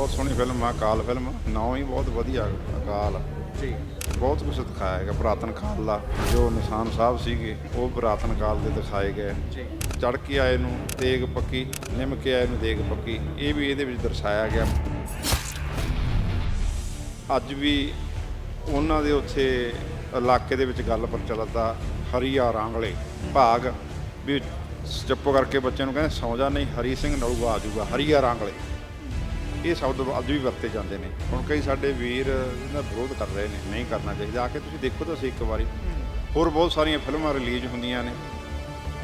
ਬਹੁਤ ਸੋਹਣੀ ਫਿਲਮ ਆ ਅਕਾਲ ਫਿਲਮ ਨਾਂ ਹੀ ਬਹੁਤ ਵਧੀਆ ਅਕਾਲ। ਜੀ। ਬਹੁਤ ਕੁਝ ਦਿਖਾਇਆ ਹੈਗਾ ਪੁਰਾਤਨ ਕਾਲ ਦਾ ਜੋ ਨਿਸ਼ਾਨ ਸਾਹਿਬ ਸੀਗੇ ਉਹ ਪੁਰਾਤਨ ਕਾਲ ਦੇ ਦਿਖਾਏ ਗਏ। ਜੀ। ਚੜ ਕੇ ਆਏ ਨੂੰ ਤੇਗ ਪੱਕੀ ਨਿਮ ਕੇ ਆਏ ਨੂੰ ਦੇਗ ਪੱਕੀ ਇਹ ਵੀ ਇਹਦੇ ਵਿੱਚ ਦਰਸਾਇਆ ਗਿਆ। ਅੱਜ ਵੀ ਉਹਨਾਂ ਦੇ ਉੱਥੇ ਇਲਾਕੇ ਦੇ ਵਿੱਚ ਗੱਲ ਪ੍ਰਚਲਿਤ ਆ ਹਰੀਆ ਰਾਂਗਲੇ ਭਾਗ ਵੀ ਚੁੱਪ ਕਰਕੇ ਬੱਚਿਆਂ ਨੂੰ ਕਹਿੰਦੇ ਸੌਂ ਜਾ ਨਹੀਂ ਹਰੀ ਸਿੰਘ ਨਲੂਆ ਆ ਜਾਊਗਾ ਹਰੀਆ ਰਾਂਗਲੇ। ਇਹ ਸ਼ਬਦ ਅੱਜ ਵੀ ਵਰਤੇ ਜਾਂਦੇ ਨੇ। ਹੁਣ ਕਈ ਸਾਡੇ ਵੀਰ ਇਹਦਾ ਵਿਰੋਧ ਕਰ ਰਹੇ ਨੇ ਨਹੀਂ ਕਰਨਾ ਚਾਹੀਦਾ। ਆ ਕੇ ਤੁਸੀਂ ਦੇਖੋ ਤਾਂ ਸਹੀ ਇੱਕ ਵਾਰੀ। ਹੋਰ ਬਹੁਤ ਸਾਰੀਆਂ ਫਿਲਮਾਂ ਰਿਲੀਜ਼ ਹੁੰਦੀਆਂ ਨੇ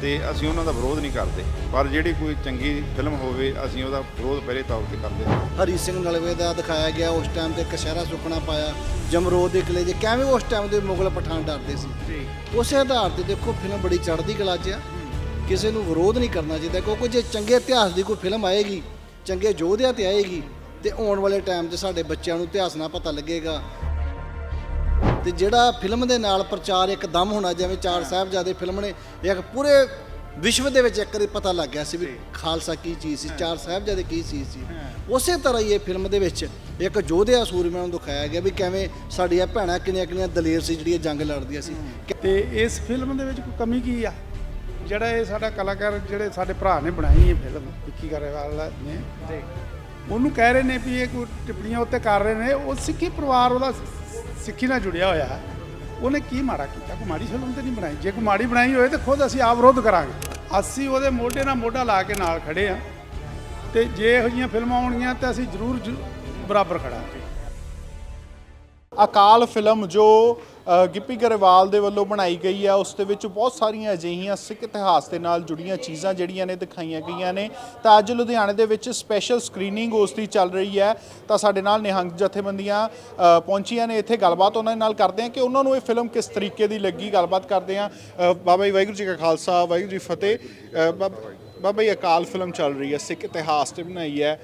ਤੇ ਅਸੀਂ ਉਹਨਾਂ ਦਾ ਵਿਰੋਧ ਨਹੀਂ ਕਰਦੇ। ਪਰ ਜਿਹੜੀ ਕੋਈ ਚੰਗੀ ਫਿਲਮ ਹੋਵੇ ਅਸੀਂ ਉਹਦਾ ਵਿਰੋਧ ਪਹਿਲੇ ਤੌਰ ਤੇ ਕਰਦੇ ਹਾਂ। ਹਰੀ ਸਿੰਘ ਨਲਵੇ ਦਾ ਦਿਖਾਇਆ ਗਿਆ ਉਸ ਟਾਈਮ ਤੇ ਕਸ਼ਹਿਰਾ ਸੁੱਕਣਾ ਪਾਇਆ ਜਮਰੋਦ ਦੇ ਕਿਲੇ 'ਚ ਕਿਵੇਂ ਉਸ ਟਾਈਮ ਦੇ ਮੁਗਲ ਪਠਾਨ ਡਰਦੇ ਸੀ। ਜੀ। ਉਸੇ ਆਧਾਰ ਤੇ ਦੇਖੋ ਫਿਲਮ ਬੜੀ ਚੜ੍ਹਦੀ ਕਲਾ 'ਚ ਆ। ਕਿਸੇ ਨੂੰ ਵਿਰੋਧ ਨਹੀਂ ਕਰਨਾ ਚਾਹੀਦਾ ਕਿਉਂਕਿ ਜੇ ਚੰਗੇ ਇਤਿਹਾਸ ਦੀ ਕੋਈ ਫਿਲਮ ਆਏਗੀ ਚੰਗੇ ਯੋਧਿਆਂ ਤੇ ਆਏਗੀ ਤੇ ਆਉਣ ਵਾਲੇ ਟਾਈਮ 'ਚ ਸਾਡੇ ਬੱਚਿਆਂ ਨੂੰ ਇਤਿਹਾਸ ਨਾਲ ਪਤਾ ਲੱਗੇਗਾ। ਤੇ ਜਿਹੜਾ ਫਿਲਮ ਦੇ ਨਾਲ ਪ੍ਰਚਾਰ ਇੱਕਦਮ ਹੋਣਾ ਜਿਵੇਂ ਚਾਰ ਸਾਹਿਬਜ਼ਾਦੇ ਫਿਲਮ ਨੇ ਇੱਕ ਪੂਰੇ ਵਿਸ਼ਵ ਦੇ ਵਿੱਚ ਇੱਕ ਵਾਰੀ ਪਤਾ ਲੱਗ ਗਿਆ ਸੀ ਵੀ ਖਾਲਸਾ ਕੀ ਚੀਜ਼ ਸੀ ਚਾਰ ਸਾਹਿਬਜ਼ਾਦੇ ਕੀ ਚੀਜ਼ ਸੀ। ਉਸੇ ਤਰ੍ਹਾਂ ਹੀ ਇਹ ਫਿਲਮ ਦੇ ਵਿੱਚ ਇੱਕ ਯੋਧਿਆ ਸੂਰਮਿਆਂ ਨੂੰ ਦਿਖਾਇਆ ਗਿਆ ਵੀ ਕਿਵੇਂ ਸਾਡੀਆਂ ਭੈਣਾਂ ਕਿੰਨੀਆਂ ਕਿੰਨੀਆਂ ਦਲੇਰ ਸੀ ਜਿਹੜੀਆਂ ਜੰਗ ਲੜਦੀਆਂ ਸੀ। ਤੇ ਇਸ ਫਿਲਮ ਦੇ ਵਿੱਚ ਕੋਈ ਕਮੀ ਕੀ ਆ? ਜਿਹੜਾ ਇਹ ਸਾਡਾ ਕਲਾਕਾਰ ਜਿਹੜੇ ਸਾਡੇ ਭਰਾ ਨੇ ਬਣਾਈ ਇਹ ਫਿਲਮ ਵਿੱਕੀ ਗਰੇਵਾਲ ਨੇ। ਜੀ। ਉਹਨੂੰ ਕਹਿ ਰਹੇ ਨੇ ਵੀ ਇਹ ਕੋਈ ਟਿੱਪਣੀਆਂ ਉੱਤੇ ਕਰ ਰਹੇ ਨੇ। ਉਹ ਸਿੱਖੀ ਪਰਿਵਾਰ ਉਹਦਾ ਸਿੱਖੀ ਨਾਲ ਜੁੜਿਆ ਹੋਇਆ। ਹੈ। ਉਹਨੇ ਕੀ ਮਾੜਾ ਕੀਤਾ? ਕੋਈ ਮਾੜੀ ਫਿਲਮ ਤੇ ਨਹੀਂ ਬਣਾਈ। ਜੇ ਕੋਈ ਮਾੜੀ ਬਣਾਈ ਹੋਏ ਤਾਂ ਖੁਦ ਅਸੀਂ ਆਪ ਵਿਰੋਧ ਕਰਾਂਗੇ। ਅਸੀਂ ਉਹਦੇ ਮੋਢੇ ਨਾਲ ਮੋਢਾ ਲਾ ਕੇ ਨਾਲ ਖੜੇ ਆ। ਤੇ ਜੇ ਇਹੋ ਜਿਹੀਆਂ ਫਿਲਮਾਂ ਆਉਣਗੀਆਂ ਤਾਂ ਅਸੀਂ ਜ਼ਰੂਰ ਜ਼ਰੂ- ਬਰਾਬਰ ਖੜਾਂਗੇ। ਅਕਾਲ ਫਿਲਮ ਜੋ ਗਿੱਪੀ ਗਰੇਵਾਲ ਦੇ ਵੱਲੋਂ ਬਣਾਈ ਗਈ ਹੈ ਉਸ ਦੇ ਵਿੱਚ ਬਹੁਤ ਸਾਰੀਆਂ ਅਜਿਹੀਆਂ ਸਿੱਖ ਇਤਿਹਾਸ ਦੇ ਨਾਲ ਜੁੜੀਆਂ ਚੀਜ਼ਾਂ ਜਿਹੜੀਆਂ ਨੇ ਦਿਖਾਈਆਂ ਗਈਆਂ ਨੇ। ਤਾਂ ਅੱਜ ਲੁਧਿਆਣੇ ਦੇ ਵਿੱਚ ਸਪੈਸ਼ਲ ਸਕਰੀਨਿੰਗ ਉਸ ਦੀ ਚੱਲ ਰਹੀ ਹੈ। ਤਾਂ ਸਾਡੇ ਨਾਲ ਨਿਹੰਗ ਜਥੇਬੰਦੀਆਂ ਪਹੁੰਚੀਆਂ ਨੇ। ਇੱਥੇ ਗੱਲਬਾਤ ਉਹਨਾਂ ਨਾਲ ਕਰਦੇ ਹਾਂ ਕਿ ਉਹਨਾਂ ਨੂੰ ਇਹ ਫਿਲਮ ਕਿਸ ਤਰੀਕੇ ਦੀ ਲੱਗੀ ਗੱਲਬਾਤ ਕਰਦੇ ਹਾਂ। ਬਾਬਾ ਜੀ ਵਾਹਿਗੁਰੂ ਜੀ ਕਾ ਖਾਲਸਾ ਵਾਹਿਗੁਰੂ ਜੀ ਫਤਿਹ। ਅ, ਬਾਬ- ਜੀ ਅਕਾਲ ਫਿਲਮ ਚੱਲ ਰਹੀ ਹੈ ਸਿੱਖ ਇਤਿਹਾਸ ਤੇ ਬਣਾਈ ਹੈ।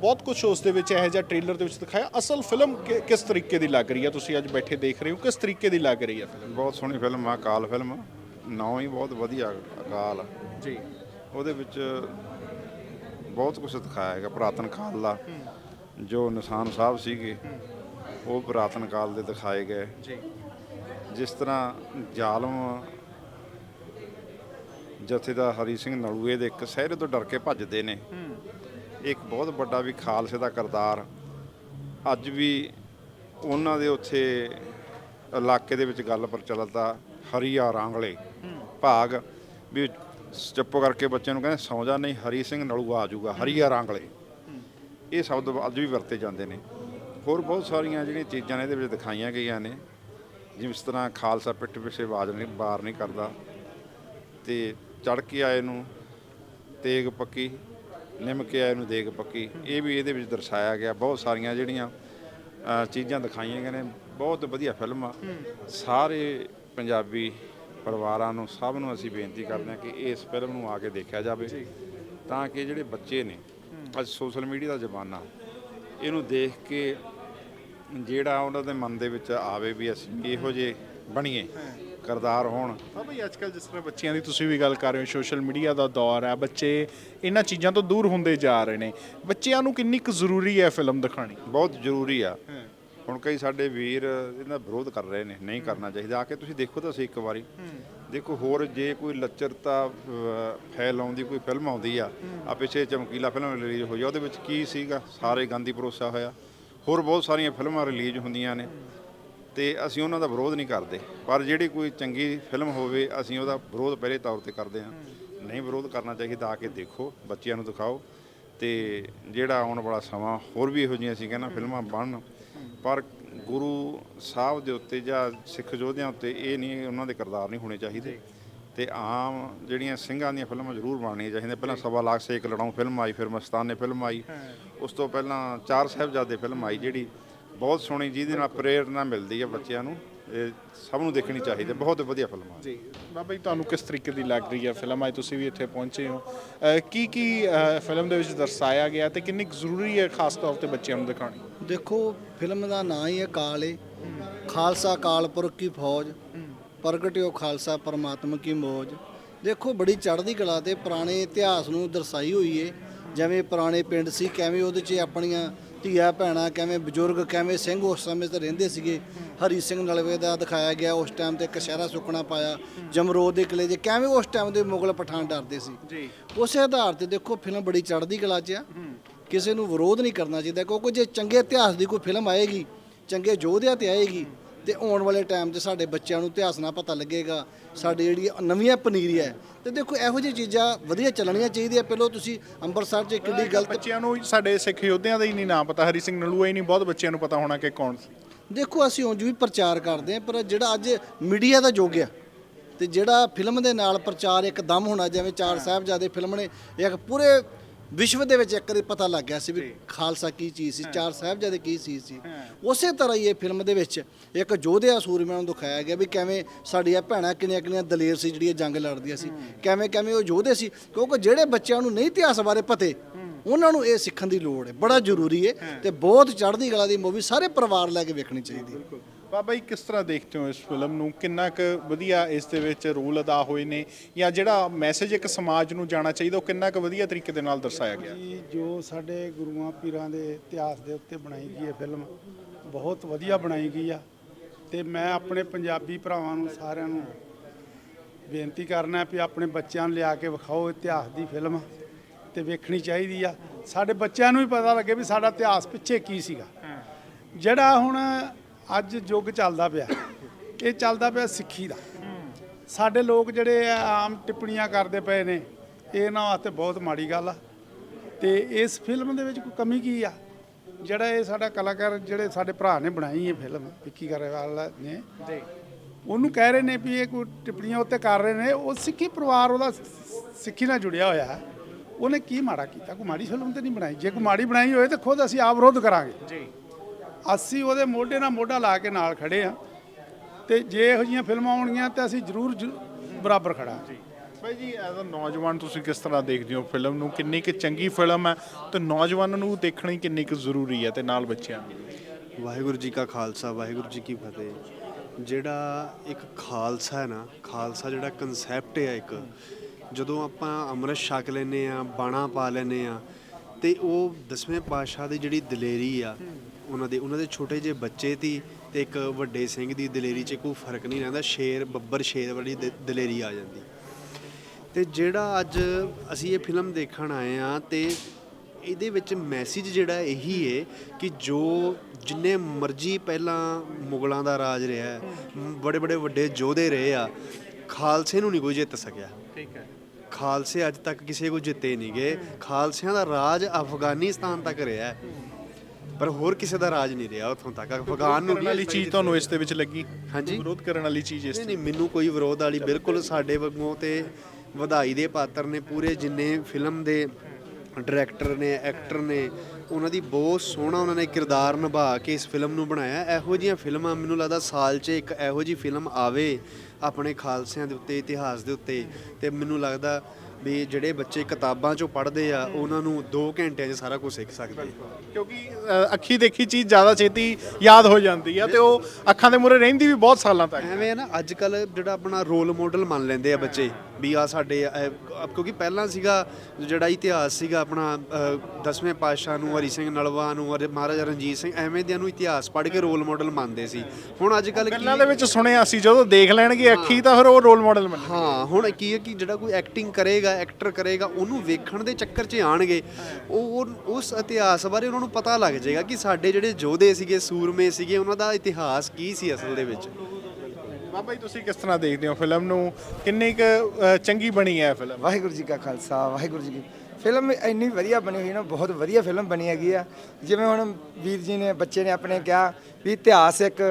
ਬਹੁਤ ਕੁਝ ਉਸ ਦੇ ਵਿੱਚ ਇਹੋ ਜਿਹਾ ਟ੍ਰੇਲਰ ਦੇ ਵਿੱਚ ਦਿਖਾਇਆ। ਅਸਲ ਫਿਲਮ ਕਿਸ ਤਰੀਕੇ ਦੀ ਲੱਗ ਰਹੀ ਹੈ ਤੁਸੀਂ ਅੱਜ ਬੈਠੇ ਦੇਖ ਰਹੇ ਹੋ? ਕਿਸ ਤਰੀਕੇ ਦੀ ਲੱਗ ਰਹੀ ਹੈ ਫਿਲਮ? ਬਹੁਤ ਸੋਹਣੀ ਫਿਲਮ ਆ ਅਕਾਲ ਫਿਲਮ। ਨਾਂ ਹੀ ਬਹੁਤ ਵਧੀਆ ਅਕਾਲ ਜੀ। ਉਹਦੇ ਵਿੱਚ ਬਹੁਤ ਕੁਝ ਦਿਖਾਇਆ ਹੈਗਾ ਪੁਰਾਤਨ ਕਾਲ ਦਾ। ਜੋ ਨਿਸ਼ਾਨ ਸਾਹਿਬ ਸੀਗੇ ਉਹ ਪੁਰਾਤਨ ਕਾਲ ਦੇ ਦਿਖਾਏ ਗਏ। ਜੀ। ਜਿਸ ਤਰ੍ਹਾਂ ਜ਼ਾਲਮ ਜਥੇਦਾਰ ਹਰੀ ਸਿੰਘ ਨਲੂਏ ਦੇ ਇੱਕ ਸਹਿਰੇ ਤੋਂ ਡਰ ਕੇ ਭੱਜਦੇ ਨੇ। ਇੱਕ ਬਹੁਤ ਵੱਡਾ ਵੀ ਖਾਲਸੇ ਦਾ ਕਰਤਾਰ। ਅੱਜ ਵੀ ਉਹਨਾਂ ਦੇ ਉੱਥੇ ਇਲਾਕੇ ਦੇ ਵਿੱਚ ਗੱਲ ਪ੍ਰਚਲਿਤ ਆ ਹਰੀਆ ਰਾਂਗਲੇ। ਭਾਗ ਵੀ ਚੱਪੋ ਕਰਕੇ ਬੱਚਿਆਂ ਨੂੰ ਕਹਿੰਦੇ ਸੌਂ ਜਾ, ਨਹੀਂ ਹਰੀ ਸਿੰਘ ਨਲੂਆ ਆ ਜਾਊਗਾ ਹਰੀਆ ਰਾਂਗਲੇ। ਇਹ ਸ਼ਬਦ ਅੱਜ ਵੀ ਵਰਤੇ ਜਾਂਦੇ ਨੇ। ਹੋਰ ਬਹੁਤ ਸਾਰੀਆਂ ਜਿਹੜੀਆਂ ਚੀਜ਼ਾਂ ਨੇ ਇਹਦੇ ਵਿੱਚ ਦਿਖਾਈਆਂ ਗਈਆਂ ਨੇ। ਜਿਵੇਂ ਇਸ ਤਰ੍ਹਾਂ ਖਾਲਸਾ ਪਿੱਠ ਪਿੱਛੇ ਆਵਾਜ਼ ਨਹੀਂ ਬਾਰ ਨਹੀਂ ਕਰਦਾ। ਤੇ ਚੜ ਕੇ ਆਏ ਨੂੰ ਤੇਗ ਪੱਕੀ ਨਿਮ ਕੇ ਆਏ ਨੂੰ ਦੇਗ ਪੱਕੀ। ਇਹ ਵੀ ਇਹਦੇ ਵਿੱਚ ਦਰਸਾਇਆ ਗਿਆ ਬਹੁਤ ਸਾਰੀਆਂ ਜਿਹੜੀਆਂ ਚੀਜ਼ਾਂ ਦਿਖਾਈਆਂ ਗਈਆਂ ਨੇ। ਬਹੁਤ ਵਧੀਆ ਫਿਲਮ ਆ। ਸਾਰੇ ਪੰਜਾਬੀ ਪਰਿਵਾਰਾਂ ਨੂੰ ਸਭ ਨੂੰ ਅਸੀਂ ਬੇਨਤੀ ਕਰਦੇ ਹਾਂ ਕਿ ਇਸ ਫਿਲਮ ਨੂੰ ਆ ਕੇ ਦੇਖਿਆ ਜਾਵੇ। ਤਾਂ ਕਿ ਜਿਹੜੇ ਬੱਚੇ ਨੇ ਅੱਜ ਸੋਸ਼ਲ ਮੀਡੀਆ ਦਾ ਜ਼ਮਾਨਾ ਇਹਨੂੰ ਦੇਖ ਕੇ ਜਿਹੜਾ ਉਹਨਾਂ ਦੇ ਮਨ ਦੇ ਵਿੱਚ ਆਵੇ ਵੀ ਅਸੀਂ ਇਹੋ ਜਿਹੇ ਬਣੀਏ ਕਰਦਾਰ ਹੋਣ। ਜੀ ਅੱਜ ਕੱਲ ਜਿਸ ਤਰ੍ਹਾਂ ਬੱਚਿਆਂ ਦੀ ਤੁਸੀਂ ਵੀ ਗੱਲ ਕਰ ਰਹੇ ਹੋ ਸੋਸ਼ਲ ਮੀਡੀਆ ਦਾ ਦੌਰ ਹੈ ਬੱਚੇ ਇਹਨਾਂ ਚੀਜ਼ਾਂ ਤੋਂ ਦੂਰ ਹੁੰਦੇ ਜਾ ਰਹੇ ਨੇ। ਬੱਚਿਆਂ ਨੂੰ ਕਿੰਨੀ ਕੁ ਜ਼ਰੂਰੀ ਹੈ ਫਿਲਮ ਦਿਖਾਣੀ? ਬਹੁਤ ਜ਼ਰੂਰੀ ਆ। ਹੁਣ ਕਈ ਸਾਡੇ ਵੀਰ ਇਹਦਾ ਵਿਰੋਧ ਕਰ ਰਹੇ ਨੇ ਨਹੀਂ ਕਰਨਾ ਚਾਹੀਦਾ। ਆ ਕੇ ਤੁਸੀਂ ਦੇਖੋ ਤਾਂ ਸਹੀ ਇੱਕ ਵਾਰੀ। ਦੇਖੋ ਹੋਰ ਜੇ ਕੋਈ ਲੱਚਰਤਾ ਅਹ, ਫੈਲਾਉਣ ਦੀ ਕੋਈ ਫਿਲਮ ਆਉਂਦੀ ਆ ਆ ਪਿੱਛੇ ਚਮਕੀਲਾ ਫਿਲਮ ਰਿਲੀਜ਼ ਹੋਈ ਆ ਉਹਦੇ ਵਿੱਚ ਕੀ ਸੀਗਾ? ਸਾਰੇ ਗਾਂਧੀ ਪਰੋਸਿਆ ਹੋਇਆ। ਹੋਰ ਬਹੁਤ ਸਾਰੀਆਂ ਫਿਲਮਾਂ ਰਿਲੀਜ਼ ਹੁੰਦੀਆਂ ਨੇ। ਤੇ ਅਸੀਂ ਉਹਨਾਂ ਦਾ ਵਿਰੋਧ ਨਹੀਂ ਕਰਦੇ। ਪਰ ਜਿਹੜੀ ਕੋਈ ਚੰਗੀ ਫਿਲਮ ਹੋਵੇ ਅਸੀਂ ਉਹਦਾ ਵਿਰੋਧ ਪਹਿਲੇ ਤੌਰ ਤੇ ਕਰਦੇ ਹਾਂ। ਨਹੀਂ ਵਿਰੋਧ ਕਰਨਾ ਚਾਹੀਦਾ ਆ ਕੇ ਦੇਖੋ ਬੱਚਿਆਂ ਨੂੰ ਦਿਖਾਓ। ਤੇ ਜਿਹੜਾ ਆਉਣ ਵਾਲਾ ਸਮਾਂ ਹੋਰ ਵੀ ਇਹੋ ਜਿਹੀਆਂ ਅਸੀਂ ਕਹਿੰਦਾ ਫਿਲਮਾਂ ਬਣਨ। ਪਰ ਗੁਰੂ ਸਾਹਿਬ ਦੇ ਉੱਤੇ ਜਾਂ ਸਿੱਖ ਯੋਧਿਆਂ ਉੱਤੇ ਇਹ ਨਹੀਂ ਉਹਨਾਂ ਦੇ ਕਿਰਦਾਰ ਨਹੀਂ ਹੋਣੇ ਚਾਹੀਦੇ। ਤੇ ਆਮ ਜਿਹੜੀਆਂ ਸਿੰਘਾਂ ਦੀਆਂ ਫਿਲਮਾਂ ਜ਼ਰੂਰ ਬਣਨੀਆਂ ਚਾਹੀਦੀਆਂ। ਪਹਿਲਾਂ ਸਵਾ ਲੱਖ ਸੇ ਇੱਕ ਲੜਾਉਂ ਫਿਲਮ ਆਈ ਫਿਰ ਮਸਤਾਨੇ ਫਿਲਮ ਆਈ। ਉਸ ਤੋਂ ਪਹਿਲਾਂ ਚਾਰ ਸਾਹਿਬਜ਼ਾਦੇ ਫਿਲਮ ਆਈ ਜਿਹੜੀ ਬਹੁਤ ਸੋਹਣੀ ਜਿਹਦੇ ਨਾਲ ਪ੍ਰੇਰਨਾ ਮਿਲਦੀ ਹੈ ਬੱਚਿਆਂ ਨੂੰ। ਇਹ ਸਭ ਨੂੰ ਦੇਖਣੀ ਚਾਹੀਦੀ ਹੈ। ਬਹੁਤ ਵਧੀਆ ਫਿਲਮ ਆ। ਜੀ ਬਾਬਾ ਜੀ ਤੁਹਾਨੂੰ ਕਿਸ ਤਰੀਕੇ ਦੀ ਲੱਗ ਰਹੀ ਹੈ ਫਿਲਮ? ਅੱਜ ਤੁਸੀਂ ਵੀ ਇੱਥੇ ਪਹੁੰਚੇ ਹੋ। ਅਹ ਕੀ ਕੀ ਅਹ ਫਿਲਮ ਦੇ ਵਿੱਚ ਦਰਸਾਇਆ ਗਿਆ ਤੇ ਕਿੰਨੀ ਕੁ ਜ਼ਰੂਰੀ ਹੈ ਖਾਸ ਤੌਰ ਤੇ ਬੱਚਿਆਂ ਨੂੰ ਦਿਖਾਣੀ ਦੇਖੋ ਫਿਲਮ ਦਾ ਨਾਂ ਹੀ ਹੈ ਕਾਲ ਖਾਲਸਾ ਕਾਲ ਪੁਰਖ ਕੀ ਫੌਜ ਪ੍ਰਗਟਿਓ ਖਾਲਸਾ ਪਰਮਾਤਮਾ ਕੀ ਮੌਜ। ਦੇਖੋ ਬੜੀ ਚੜ੍ਹਦੀ ਕਲਾ ਤੇ ਪੁਰਾਣੇ ਇਤਿਹਾਸ ਨੂੰ ਦਰਸਾਈ ਹੋਈ ਏ। ਜਿਵੇਂ ਪੁਰਾਣੇ ਪਿੰਡ ਸੀ ਕਿਵੇਂ ਉਹਦੇ 'ਚ ਆਪਣੀਆਂ ਧੀਆ ਭੈਣਾਂ ਕਿਵੇਂ ਬਜ਼ੁਰਗ ਕਿਵੇਂ ਸਿੰਘ ਉਸ ਸਮੇਂ ਤੇ ਰਹਿੰਦੇ ਸੀਗੇ ਹਰੀ ਸਿੰਘ ਨਲਵੇ ਦਾ ਦਿਖਾਇਆ ਗਿਆ ਉਸ ਟਾਈਮ ਤੇ ਕਸ਼ਹਿਰਾ ਸੁੱਕਣਾ ਪਾਇਆ ਜਮਰੋਦ ਦੇ ਕਿਲੇ 'ਚ ਕਿਵੇਂ ਉਸ ਟਾਈਮ ਦੇ ਮੁਗਲ ਪਠਾਨ ਡਰਦੇ ਸੀ। ਜੀ। ਉਸੇ ਆਧਾਰ ਤੇ ਦੇਖੋ ਫਿਲਮ ਬੜੀ ਚੜ੍ਹਦੀ ਕਲਾ 'ਚ ਆ। ਕਿਸੇ ਨੂੰ ਵਿਰੋਧ ਨਹੀਂ ਕਰਨਾ ਚਾਹੀਦਾ ਕਿਉਂਕਿ ਜੇ ਚੰਗੇ ਇਤਿਹਾਸ ਦੀ ਕੋਈ ਫਿਲਮ ਆਏਗੀ ਚੰਗੇ ਯੋਧਿਆਂ ਤੇ ਆਏਗੀ ਤੇ ਆਉਣ ਵਾਲੇ ਟਾਈਮ ਤੇ ਸਾਡੇ ਬੱਚਿਆਂ ਨੂੰ ਇਤਿਹਾਸ ਨਾਲ ਪਤਾ ਲੱਗੇਗਾ ਸਾਡੀ ਜਿਹੜੀ ਨਵੀਆਂ ਪਨੀਰੀ ਹੈ। ਤੇ ਦੇਖੋ ਇਹੋ ਜਿਹੀ ਚੀਜ਼ਾਂ ਵਧੀਆ ਚੱਲਣੀਆਂ ਚਾਹੀਦੀਆਂ। ਪਹਿਲਾਂ ਤੁਸੀਂ ਅੰਮ੍ਰਿਤਸਰ 'ਚ ਕਿੱਡੀ ਗਲਤ ਬੱਚਿਆਂ ਨੂੰ ਸਾਡੇ ਸਿੱਖ ਯੋਧਿਆਂ ਦਾ ਹੀ ਨਹੀਂ ਨਾਮ ਪਤਾ ਹਰੀ ਸਿੰਘ ਨਲੂਆ ਹੀ ਨਹੀਂ ਬਹੁਤ ਬੱਚਿਆਂ ਨੂੰ ਪਤਾ ਹੋਣਾ ਕਿ ਕੌਣ ਸੀ। ਦੇਖੋ ਅਸੀਂ ਉਂਝ ਵੀ ਪ੍ਰਚਾਰ ਕਰਦੇ ਹਾਂ ਪਰ ਜਿਹੜਾ ਅੱਜ ਮੀਡੀਆ ਦਾ ਯੁੱਗ ਆ ਤੇ ਜਿਹੜਾ ਫਿਲਮ ਦੇ ਨਾਲ ਪ੍ਰਚਾਰ ਇੱਕਦਮ ਹੋਣਾ ਜਿਵੇਂ ਚਾਰ ਸਾਹਿਬਜ਼ਾਦੇ ਫਿਲਮ ਨੇ ਇੱਕ ਪੂਰੇ ਵਿਸ਼ਵ ਦੇ ਵਿੱਚ ਇੱਕ ਵਾਰੀ ਪਤਾ ਲੱਗ ਗਿਆ ਸੀ ਵੀ ਖਾਲਸਾ ਕੀ ਚੀਜ਼ ਸੀ ਚਾਰ ਸਾਹਿਬਜ਼ਾਦੇ ਕੀ ਚੀਜ਼ ਸੀ। ਉਸੇ ਤਰ੍ਹਾਂ ਹੀ ਇਹ ਫਿਲਮ ਦੇ ਵਿੱਚ ਇੱਕ ਯੋਧਿਆ ਸੂਰਮਿਆਂ ਨੂੰ ਦਿਖਾਇਆ ਗਿਆ ਵੀ ਕਿਵੇਂ ਸਾਡੀਆਂ ਭੈਣਾਂ ਕਿੰਨੀਆਂ ਕਿੰਨੀਆਂ ਦਲੇਰ ਸੀ ਜਿਹੜੀਆਂ ਜੰਗ ਲੜਦੀਆਂ ਸੀ। ਕਿਵੇਂ ਕਿਵੇਂ ਉਹ ਯੋਧੇ ਸੀ ਕਿਉਂਕਿ ਜਿਹੜੇ ਬੱਚਿਆਂ ਨੂੰ ਨਹੀਂ ਇਤਿਹਾਸ ਬਾਰੇ ਪਤੇ ਉਹਨਾਂ ਨੂੰ ਇਹ ਸਿੱਖਣ ਦੀ ਲੋੜ ਹੈ। ਬੜਾ ਜ਼ਰੂਰੀ ਹੈ ਤੇ ਬਹੁਤ ਚੜ੍ਹਦੀ ਕਲਾ ਦੀ ਮੂਵੀ ਸਾਰੇ ਪਰਿਵਾਰ ਲੈ ਕੇ ਵੇਖਣੀ ਚਾਹੀਦੀ ਹੈ। ਬਾਬਾ ਜੀ ਕਿਸ ਤਰ੍ਹਾਂ ਦੇਖਦੇ ਹੋ ਇਸ ਫਿਲਮ ਨੂੰ? ਕਿੰਨਾ ਕੁ ਵਧੀਆ ਇਸ ਦੇ ਵਿੱਚ ਰੋਲ ਅਦਾ ਹੋਏ ਨੇ? ਜਾਂ ਜਿਹੜਾ ਮੈਸੇਜ ਇੱਕ ਸਮਾਜ ਨੂੰ ਜਾਣਾ ਚਾਹੀਦਾ ਉਹ ਕਿੰਨਾ ਕੁ ਵਧੀਆ ਤਰੀਕੇ ਦੇ ਨਾਲ ਦਰਸਾਇਆ ਗਿਆ? ਜੀ ਜੋ ਸਾਡੇ ਗੁਰੂਆਂ ਪੀਰਾਂ ਦੇ ਇਤਿਹਾਸ ਦੇ ਉੱਤੇ ਬਣਾਈ ਗਈ ਹੈ ਫਿਲਮ ਬਹੁਤ ਵਧੀਆ ਬਣਾਈ ਗਈ ਆ। ਤੇ ਮੈਂ ਆਪਣੇ ਪੰਜਾਬੀ ਭਰਾਵਾਂ ਨੂੰ ਸਾਰਿਆਂ ਨੂੰ ਬੇਨਤੀ ਕਰਨਾ ਵੀ ਆਪਣੇ ਬੱਚਿਆਂ ਨੂੰ ਲਿਆ ਕੇ ਵਿਖਾਓ ਇਤਿਹਾਸ ਦੀ ਫਿਲਮ ਤੇ ਵੇਖਣੀ ਚਾਹੀਦੀ ਆ। ਸਾਡੇ ਬੱਚਿਆਂ ਨੂੰ ਵੀ ਪਤਾ ਲੱਗੇ ਵੀ ਸਾਡਾ ਇਤਿਹਾਸ ਪਿੱਛੇ ਕੀ ਸੀਗਾ। ਜਿਹੜਾ ਹੁਣ ਅੱਜ ਯੁੱਗ ਚੱਲਦਾ ਪਿਆ। ਇਹ ਚੱਲਦਾ ਪਿਆ ਸਿੱਖੀ ਦਾ। ਸਾਡੇ ਲੋਕ ਜਿਹੜੇ ਆ, ਆਮ ਟਿੱਪਣੀਆਂ ਕਰਦੇ ਪਏ ਨੇ, ਇਹ ਇਹਨਾਂ ਵਾਸਤੇ ਬਹੁਤ ਮਾੜੀ ਗੱਲ ਆ। ਤੇ ਇਸ ਫਿਲਮ ਦੇ ਵਿੱਚ ਕੋਈ ਕਮੀ ਕੀ ਆ? ਜਿਹੜਾ ਇਹ ਸਾਡਾ ਕਲਾਕਾਰ, ਜਿਹੜੇ ਸਾਡੇ ਭਰਾ ਨੇ ਬਣਾਈ ਇਹ ਫਿਲਮ, ਵਿੱਕੀ ਗਰੇਵਾਲ ਨੇ, ਉਹਨੂੰ ਕਹਿ ਰਹੇ ਨੇ ਵੀ ਇਹ ਕੋਈ ਟਿੱਪਣੀਆਂ ਉੱਤੇ ਕਰ ਰਹੇ ਨੇ। ਉਹ ਸਿੱਖੀ ਪਰਿਵਾਰ ਉਹਦਾ ਸਿੱਖੀ ਨਾਲ ਜੁੜਿਆ ਹੋਇਆ। ਹੈ ਉਹਨੇ ਕੀ ਮਾੜਾ ਕੀਤਾ? ਕੋਈ ਮਾੜੀ ਫਿਲਮ ਤੇ ਨਹੀਂ ਬਣਾਈ। ਜੇ ਕੋਈ ਮਾੜੀ ਬਣਾਈ ਹੋਏ ਤਾਂ ਖੁਦ ਅਸੀਂ ਆਪ ਵਿਰੋਧ ਕਰਾਂਗੇ। ਜੀ। ਅਸੀਂ ਉਹਦੇ ਮੋਢੇ ਨਾਲ ਮੋਢਾ ਲਾ ਕੇ ਨਾਲ ਖੜੇ ਆ। ਤੇ ਜੇ ਇਹੋ ਜਿਹੀਆਂ ਫਿਲਮਾਂ ਆਉਣਗੀਆਂ ਤੇ ਅਸੀਂ ਜ਼ਰੂਰ ਬਰਾਬਰ ਖੜਾਂਗੇ ਭਾਈ ਜੀ। ਐਜ਼ ਅ ਨੌਜਵਾਨ ਤੁਸੀਂ ਕਿਸ ਤਰ੍ਹਾਂ ਦੇਖਦੇ ਹੋ ਫਿਲਮ ਨੂੰ? ਕਿੰਨੀ ਕੁ ਚੰਗੀ ਫਿਲਮ ਹੈ ਤੇ ਨੌਜਵਾਨਾਂ ਨੂੰ ਦੇਖਣੀ ਕਿੰਨੀ ਕੁ ਜ਼ਰੂਰੀ ਹੈ ਤੇ ਨਾਲ ਬੱਚਿਆਂ ਨੂੰ? ਵਾਹਿਗੁਰੂ ਜੀ ਕਾ ਖਾਲਸਾ ਵਾਹਿਗੁਰੂ ਜੀ ਕੀ ਫਤਿਹ। ਜਿਹੜਾ ਇੱਕ ਖਾਲਸਾ ਹੈ ਨਾ ਖਾਲਸਾ ਜਿਹੜਾ ਕਨਸੈਪਟ ਹੈ ਇੱਕ ਜਦੋਂ ਆਪਾਂ ਅੰਮ੍ਰਿਤ ਛਕ ਲੈਨੇ ਆ ਬਾਣਾ ਪਾ ਲੈਨੇ ਆ ਤੇ ਉਹ ਦਸਵੇਂ ਪਾਤਸ਼ਾਹ ਦੀ ਜਿਹੜੀ ਦਲੇਰੀ ਆ ਉਹਨਾਂ ਦੇ ਉਹਨਾਂ ਦੇ ਛੋਟੇ ਜਿਹੇ ਬੱਚੇ ਤੀ ਤੇ ਇੱਕ ਵੱਡੇ ਸਿੰਘ ਦੀ ਦਲੇਰੀ 'ਚ ਕੋਈ ਫ਼ਰਕ ਨਹੀਂ ਰਹਿੰਦਾ ਸ਼ੇਰ ਬੱਬਰ ਸ਼ੇਰ ਵਾਲੀ ਦ- ਦਲੇਰੀ ਆ ਜਾਂਦੀ। ਤੇ ਜਿਹੜਾ ਅੱਜ ਅਸੀਂ ਇਹ ਫਿਲਮ ਦੇਖਣ ਆਏ ਆ ਤੇ ਇਹਦੇ ਵਿੱਚ ਮੈਸੇਜ ਜਿਹੜਾ ਇਹੀ ਹੈ ਕਿ ਜੋ ਜਿੰਨੇ ਮਰਜ਼ੀ ਪਹਿਲਾਂ ਮੁਗਲਾਂ ਦਾ ਰਾਜ ਰਿਹਾ ਬੜੇ ਬੜੇ ਵੱਡੇ ਯੋਧੇ ਰਹੇ ਆ ਖਾਲਸੇ ਨੂੰ ਨਹੀਂ ਕੋਈ ਜਿੱਤ ਸਕਿਆ। ਠੀਕ ਹੈ। ਖਾਲਸੇ ਅੱਜ ਤੱਕ ਕਿਸੇ ਕੋ ਜਿੱਤੇ ਨਹੀਂ ਗਏ। ਖਾਲਸਿਆਂ ਦਾ ਰਾਜ ਅਫਗਾਨਿਸਤਾਨ ਤੱਕ ਰਿਹਾ। ਹੈ। ਪਰ ਹੋਰ ਕਿਸੇ ਦਾ ਰਾਜ ਨਹੀਂ ਰਿਹਾ ਉੱਥੋਂ ਤੱਕ। ਅਫਗਾਨ ਨੂੰ ਕਰਨ ਵਾਲੀ ਚੀਜ਼ ਤੁਹਾਨੂੰ ਇਸ ਦੇ ਵਿੱਚ ਲੱਗੀ। ਹਾਂਜੀ। ਵਿਰੋਧ ਕਰਨ ਵਾਲੀ ਚੀਜ਼ ਇਸ ਨਹੀਂ ਨਹੀਂ ਮੈਨੂੰ ਕੋਈ ਵਿਰੋਧ ਵਾਲੀ ਬਿਲਕੁਲ ਸਾਡੇ ਵਾਂਗੂ ਤੇ ਵਧਾਈ ਦੇ ਪਾਤਰ ਨੇ। ਪੂਰੇ ਜਿੰਨੇ ਫਿਲਮ ਦੇ ਡਾਇਰੈਕਟਰ ਨੇ ਐਕਟਰ ਨੇ ਉਹਨਾਂ ਦੀ ਬਹੁਤ ਸੋਹਣਾ ਉਹਨਾਂ ਨੇ ਕਿਰਦਾਰ ਨਿਭਾ ਕੇ ਇਸ ਫਿਲਮ ਨੂੰ ਬਣਾਇਆ। ਇਹੋ ਜਿਹੀਆਂ ਫਿਲਮਾਂ ਮੈਨੂੰ ਲੱਗਦਾ ਸਾਲ 'ਚ ਇੱਕ ਇਹੋ ਜਿਹੀ ਫਿਲਮ ਆਵੇ ਆਪਣੇ ਖਾਲਸਿਆਂ ਦੇ ਉੱਤੇ ਇਤਿਹਾਸ ਦੇ ਉੱਤੇ। ਤੇ ਮੈਨੂੰ ਲੱਗਦਾ ਵੀ ਜਿਹੜੇ ਬੱਚੇ ਕਿਤਾਬਾਂ 'ਚੋਂ ਪੜ੍ਹਦੇ ਆ ਉਹਨਾਂ ਨੂੰ 2 ਘੰਟਿਆਂ 'ਚ ਸਾਰਾ ਕੁਝ ਸਿੱਖ ਸਕਦੇ ਕਿਉਂਕਿ ਅ, ਅੱਖੀ ਦੇਖੀ ਚੀਜ਼ ਜ਼ਿਆਦਾ ਛੇਤੀ ਯਾਦ ਹੋ ਜਾਂਦੀ ਹੈ ਤੇ ਉਹ ਅੱਖਾਂ ਦੇ ਮੂਹਰੇ ਰਹਿੰਦੀ ਵੀ ਬਹੁਤ ਸਾਲਾਂ ਤੱਕ। ਐਵੇਂ ਆ ਨਾ ਅੱਜ ਕੱਲ ਜਿਹੜਾ ਆਪਣਾ ਰੋਲ ਮਾਡਲ ਮੰਨ ਲੈਂਦੇ ਆ ਬੱਚੇ। ਵੀ ਆ ਸਾਡੇ ਕਿਉਂਕਿ ਪਹਿਲਾਂ ਸੀਗਾ ਜਿਹੜਾ ਇਤਿਹਾਸ ਸੀਗਾ ਆਪਣਾ ਦਸਵੇਂ ਪਾਤਸ਼ਾਹ ਨੂੰ ਹਰੀ ਸਿੰਘ ਨਲਵਾ ਨੂੰ ਔਰ ਮਹਾਰਾਜਾ ਰਣਜੀਤ ਸਿੰਘ ਐਵੇਂ ਦਿਆਂ ਨੂੰ ਇਤਿਹਾਸ ਪੜ੍ਹ ਕੇ ਰੋਲ ਮਾਡਲ ਮੰਨਦੇ ਸੀ। ਹੁਣ ਅੱਜ ਕੱਲ ਗੱਲਾਂ ਦੇ ਵਿੱਚ ਸੁਣਿਆ ਸੀ ਜਦੋਂ ਦੇਖ ਲੈਣਗੇ ਅੱਖੀ ਤਾਂ ਫਿਰ ਉਹ ਰੋਲ ਮਾਡਲ ਬਣ ਹਾਂ ਹੁਣ ਕੀ ਹੈ ਕਿ ਜਿਹੜਾ ਕੋਈ ਐਕਟਿੰਗ ਕਰੇਗਾ ਐਕਟਰ ਕਰੇਗਾ ਉਹਨੂੰ ਵੇਖਣ ਦੇ ਚੱਕਰ 'ਚ ਆਣਗੇ ਉਹ ਉਹ- ਉਸ ਇਤਿਹਾਸ ਬਾਰੇ ਉਹਨਾਂ ਨੂੰ ਪਤਾ ਲੱਗ ਜਾਏਗਾ ਕਿ ਸਾਡੇ ਜਿਹੜੇ ਯੋਧੇ ਸੀਗੇ ਸੂਰਮੇ ਸੀਗੇ ਉਹਨਾਂ ਦਾ ਇਤਿਹਾਸ ਕੀ ਸੀ ਅਸਲ ਦੇ ਵਿੱਚ। ਬਾਬਾ ਜੀ ਤੁਸੀਂ ਕਿਸ ਤਰ੍ਹਾਂ ਦੇਖਦੇ ਹੋ ਫਿਲਮ ਨੂੰ? ਕਿੰਨੀ ਕੁ ਅ, ਚੰਗੀ ਬਣੀ ਹੈ ਫਿਲਮ? ਵਾਹਿਗੁਰੂ ਜੀ ਕਾ ਖਾਲਸਾ ਵਾਹਿਗੁਰੂ ਜੀ ਕੀ ਫਿਲਮ ਇੰਨੀ ਵਧੀਆ ਬਣੀ ਹੋਈ ਨਾ ਬਹੁਤ ਵਧੀਆ ਫਿਲਮ ਬਣੀ ਹੈਗੀ ਆ। ਜਿਵੇਂ ਹੁਣ ਵੀਰ ਜੀ ਨੇ ਬੱਚੇ ਨੇ ਆਪਣੇ ਕਿਹਾ ਵੀ ਇਤਿਹਾਸ ਇੱਕ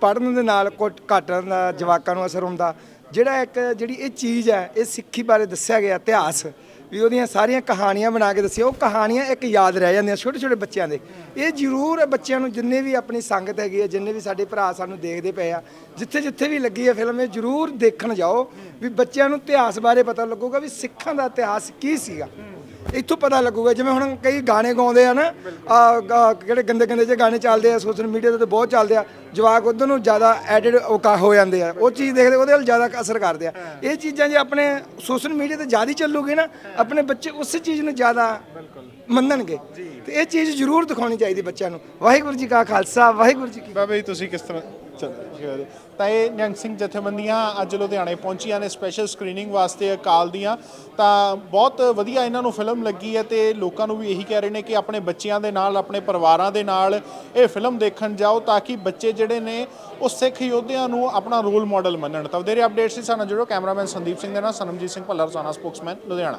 ਪੜ੍ਹਨ ਦੇ ਨਾਲ ਕੁੱਟ ਘੱਟ ਦਾ ਜਵਾਕਾਂ ਨੂੰ ਅਸਰ ਹੁੰਦਾ। ਜਿਹੜਾ ਇੱਕ ਜਿਹੜੀ ਇਹ ਚੀਜ਼ ਹੈ ਇਹ ਸਿੱਖੀ ਬਾਰੇ ਦੱਸਿਆ ਗਿਆ ਇਤਿਹਾਸ। ਵੀ ਉਹਦੀਆਂ ਸਾਰੀਆਂ ਕਹਾਣੀਆਂ ਬਣਾ ਕੇ ਦੱਸਿਆ। ਉਹ ਕਹਾਣੀਆਂ ਇੱਕ ਯਾਦ ਰਹਿ ਜਾਂਦੀਆਂ ਛੋਟੇ ਛੋਟੇ ਬੱਚਿਆਂ ਦੇ। ਇਹ ਜ਼ਰੂਰ ਬੱਚਿਆਂ ਨੂੰ ਜਿੰਨੇ ਵੀ ਆਪਣੀ ਸੰਗਤ ਹੈਗੀ ਹੈ, ਜਿੰਨੇ ਵੀ ਸਾਡੇ ਭਰਾ ਸਾਨੂੰ ਦੇਖਦੇ ਪਏ ਆ, ਜਿੱਥੇ ਜਿੱਥੇ ਵੀ ਲੱਗੀ ਹੈ ਫਿਲਮ, ਇਹ ਜ਼ਰੂਰ ਦੇਖਣ ਜਾਓ ਵੀ ਬੱਚਿਆਂ ਨੂੰ ਇਤਿਹਾਸ ਬਾਰੇ ਪਤਾ ਲੱਗੂਗਾ ਵੀ ਸਿੱਖਾਂ ਦਾ ਇਤਿਹਾਸ ਕੀ ਸੀਗਾ। ਇੱਥੋਂ ਪਤਾ ਲੱਗੂਗਾ ਜਿਵੇਂ ਹੁਣ ਕਈ ਗਾਣੇ ਗਾਉਂਦੇ ਆ ਨਾ ਆ ਕਿਹੜੇ ਗੰਦੇ ਗੰਦੇ ਜਿਹੇ ਗਾਣੇ ਚੱਲਦੇ ਆ ਸੋਸ਼ਲ ਮੀਡੀਆ ਤੇ ਤਾਂ ਬਹੁਤ ਚੱਲਦੇ ਆ ਜਵਾਕ ਉਧਰ ਨੂੰ ਜ਼ਿਆਦਾ ਐਡਿਡ ਹੋ ਜਾਂਦੇ ਆ ਉਹ ਚੀਜ਼ ਦੇਖਦੇ ਉਹਦੇ ਵੱਲ ਜ਼ਿਆਦਾ ਅਸਰ ਕਰਦੇ ਆ। ਇਹ ਚੀਜ਼ਾਂ ਜੇ ਆਪਣੇ ਸੋਸ਼ਲ ਮੀਡੀਆ ਤੇ ਜ਼ਿਆਦਾ ਚੱਲੂਗੀ ਨਾ ਆਪਣੇ ਬੱਚੇ ਉਸੇ ਚੀਜ਼ ਨੂੰ ਜ਼ਿਆਦਾ ਮੰਨਣਗੇ। ਤੇ ਇਹ ਚੀਜ਼ ਜ਼ਰੂਰ ਦਿਖਾਉਣੀ ਚਾਹੀਦੀ ਬੱਚਿਆਂ ਨੂੰ। ਵਾਹਿਗੁਰੂ ਜੀ ਕਾ ਖਾਲਸਾ ਵਾਹਿਗੁਰੂ ਜੀ ਕੀ ਬਾਬਾ ਜੀ ਤੁਸੀਂ ਕਿਸ ਤਰ੍ਹਾਂ ਚਲੋ ਤਾਂ ਇਹ ਨਿਹੰਗ ਸਿੰਘ ਜਥੇਬੰਦੀਆਂ ਅੱਜ ਲੁਧਿਆਣੇ ਪਹੁੰਚੀਆਂ ਨੇ ਸਪੈਸ਼ਲ ਸਕਰੀਨਿੰਗ ਵਾਸਤੇ ਅਕਾਲ ਦੀਆਂ। ਤਾਂ ਬਹੁਤ ਵਧੀਆ ਇਹਨਾਂ ਨੂੰ ਫਿਲਮ ਲੱਗੀ ਹੈ ਤੇ ਲੋਕਾਂ ਨੂੰ ਵੀ ਇਹੀ ਕਹਿ ਰਹੇ ਨੇ ਕਿ ਆਪਣੇ ਬੱਚਿਆਂ ਦੇ ਨਾਲ, ਆਪਣੇ ਪਰਿਵਾਰਾਂ ਦੇ ਨਾਲ ਇਹ ਫਿਲਮ ਦੇਖਣ ਜਾਓ ਤਾਂ ਕਿ ਬੱਚੇ ਜਿਹੜੇ ਨੇ ਉਹ ਸਿੱਖ ਯੋਧਿਆਂ ਨੂੰ ਆਪਣਾ ਰੋਲ ਮਾਡਲ ਮੰਨਣ। ਤਾਂ ਵਧੇਰੇ ਅਪਡੇਟਸ ਸੀ ਸਾਨੂੰ ਜੁੜੋ। ਕੈਮਰਾਮੈਨ ਸੰਦੀਪ ਸਿੰਘ ਦੇ ਨਾਲ, ਸਨਮਜੀਤ ਸਿੰਘ ਭੱਲਾ ਰਸਾਨਾ ਸਪੋਕਸਮੈਨ ਲੁਧਿਆਣਾ।